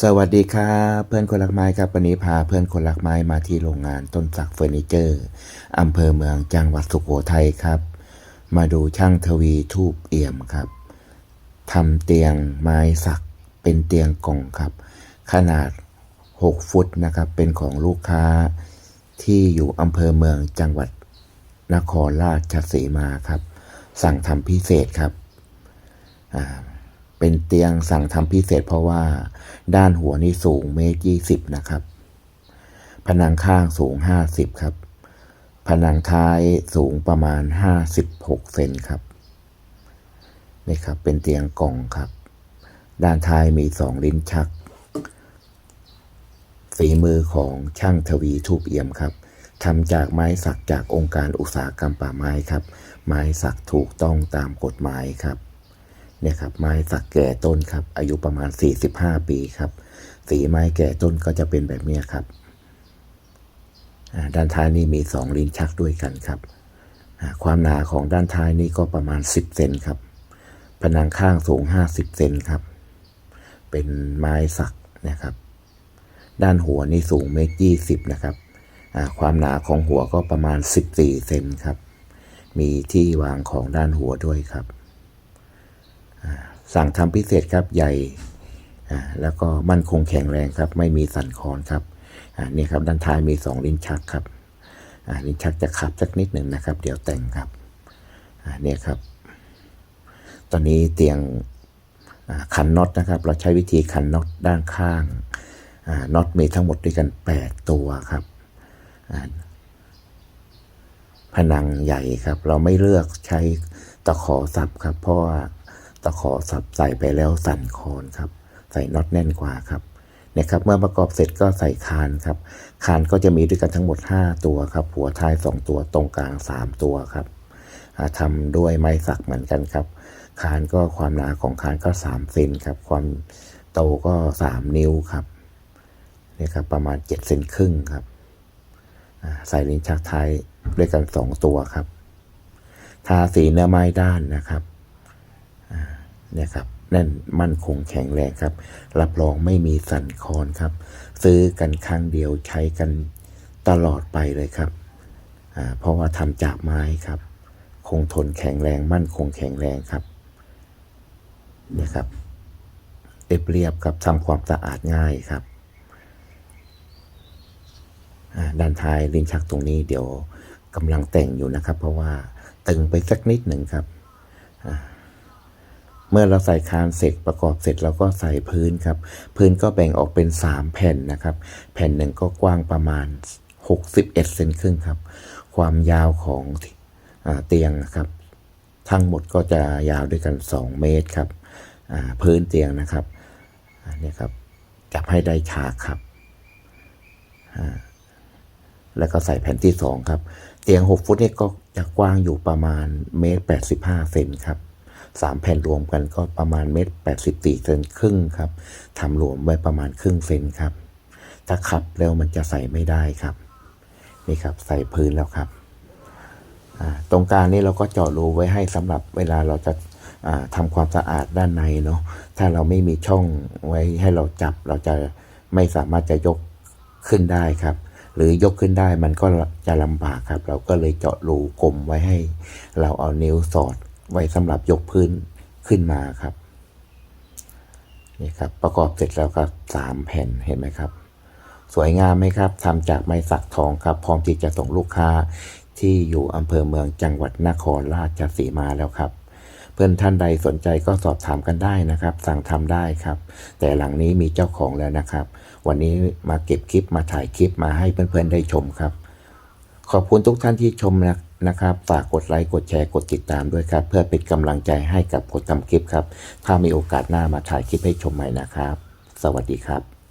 สวัสดีครับเพื่อนคนรักไม้ครับวันนี้พาเพื่อนคนรักไม้มาที่โรงงานต้นสักเฟอร์นิเจอร์อำเภอเมืองจังหวัดสุโขทัยครับ มาดูช่างทวีทูบเอี่ยมครับทำเตียงไม้สักเป็นเตียงกล่องครับ ขนาด 6 ฟุตนะครับ เป็นของลูกค้าที่อยู่อำเภอเมืองจังหวัดนครราชสีมาครับ สั่งทำพิเศษครับอ่า เป็นเตียงสั่งทำพิเศษเพราะว่าด้านหัวนี่สูงเมตรยี่สิบนะครับ ผนังข้างสูงห้าสิบครับ ผนังท้ายสูงประมาณห้าสิบหกเซนครับนี่ครับเป็นเตียงกล่องครับ ด้านท้ายมีสองลิ้นชักฝีมือของช่างทวีทูบเอี่ยมครับทำจากไม้สักจากองค์การอุตสาหกรรมป่าไม้ครับ ไม้สักถูกต้องตามกฎหมายครับ เนี่ยครับไม้สักแก่ต้นครับ อายุประมาณ 45 ปีครับ สีไม้แก่ต้นก็จะเป็นแบบนี้ครับด้านท้ายนี่มีสองลิ้นชักด้วยกันครับ ความหนาของด้านท้ายนี่ก็ประมาณ 10เซนครับ ผนังข้างสูง 50เซนครับ เป็นไม้สักนะครับ ด้านหัวนี่สูงเมตรยี่สิบนะครับ ความหนาของหัวก็ประมาณ 14เซนครับ มีที่วางของด้านหัวด้วยครับ สั่งทำพิเศษครับใหญ่แล้วก็มั่นคงแข็งแรงครับ ไม่มีสั่นคลอนครับอ่านี่ครับด้านท้ายมีสองลิ้นชักครับลิ้นชักจะขับสักนิดหนึ่งนะครับ เดี๋ยวแต่งครับอ่าเนี่ยครับ ตอนนี้เตียงขันน็อตนะครับ เราใช้วิธีขันน็อตด้านข้างน็อตมีทั้งหมดด้วยกัน 8 ตัวครับผนังใหญ่ครับ เราไม่เลือกใช้ตะขอสับครับ เพราะว่า ตะขอสับใส่ไปแล้วสั่นคอนครับ ใส่น็อตแน่นกว่าครับเนี่ยครับเมื่อประกอบเสร็จก็ใส่คานครับ คานก็จะมีด้วยกันทั้งหมด 5 ตัวครับ หัวท้าย 2 ตัวตรงกลาง 3 ตัวครับอ่าทำด้วยไม้สักเหมือนกันครับ คานก็ความหนาของคานก็3เซนครับ ความโตก็ 3 นิ้วครับเนี่ยครับประมาณ7เซนครึ่งครับใส่ลิ้นชักท้ายด้วยกันสองตัวครับ ทาสีเนื้อไม้ด้านนะครับ นี่ยครับแน่นมั่นคงแข็งแรงครับ รับรองไม่มีสั่นคลอนครับ ซื้อกันครั้งเดียวใช้กันตลอดไปเลยครับ เพราะว่าทำจากไม้ครับ คงทนแข็งแรงมั่นคงแข็งแรงครับเนี่ยครับเรียบเรียบๆครับทำความสะอาดง่ายครับด้านท้ายลิ้นชักตรงนี้เดี๋ยวกำลังแต่งอยู่นะครับ เพราะว่าตึงไปสักนิดหนึ่งครับอ่า เมื่อเราใส่คานเสร็จประกอบเสร็จเราก็ใส่พื้นครับ พื้นก็แบ่งออกเป็น 3 แผ่นนะครับ แผ่นหนึ่งก็กว้างประมาณ 61เซนครึ่งครับ ความยาวของอเตียงนะครับ ทั้งหมดก็จะยาวด้วยกัน 2 เมตรครับพื้นเตียงนะครับนี่ครับจับให้ได้ฉากครับแล้วก็ใส่แผ่นที่สองครับ เตียง 6 ฟุตนี่ก็จะกว้างอยู่ประมาณเมตร85เซนครับ สามแผ่นรวมกันก็ประมาณเมตร84เซนครึ่งครับทำรวมไว้ประมาณครึ่งเซนครับ ถ้าขับแล้วมันจะใส่ไม่ได้ครับนี่ครับใส่พื้นแล้วครับตรงกลางนี้เราก็เจาะรูไว้ให้สำหรับเวลาเราจะาทำความสะอาดด้านในเนาะ ถ้าเราไม่มีช่องไว้ให้เราจับ เราจะไม่สามารถจะยกขึ้นได้ครับ หรือยกขึ้นได้มันก็จะลำบากครับ เราก็เลยเจาะรูกลมไว้ให้ เราเอานิ้วสอด ไว้สำหรับยกพื้นขึ้นมาครับนี่ครับประกอบเสร็จแล้วก็สามแผ่นเห็นไหมครับ สวยงามไหมครับทำจากไม้สักทองครับ พร้อมที่จะส่งลูกค้าที่อยู่อำเภอเมืองจังหวัดนครราชสีมาแล้วครับ เพื่อนท่านใดสนใจก็สอบถามกันได้นะครับ สั่งทำได้ครับ แต่หลังนี้มีเจ้าของแล้วนะครับ วันนี้มาเก็บคลิปมาถ่ายคลิปมาให้เพื่อนๆได้ชมครับ ขอบคุณทุกท่านที่ชมนะ นะครับ ฝากกดไลค์ กดแชร์ กดติดตามด้วยครับ เพื่อเป็นกำลังใจให้กับคนทำคลิปครับ ถ้ามีโอกาสหน้ามาถ่ายคลิปให้ชมใหม่นะครับ สวัสดีครับ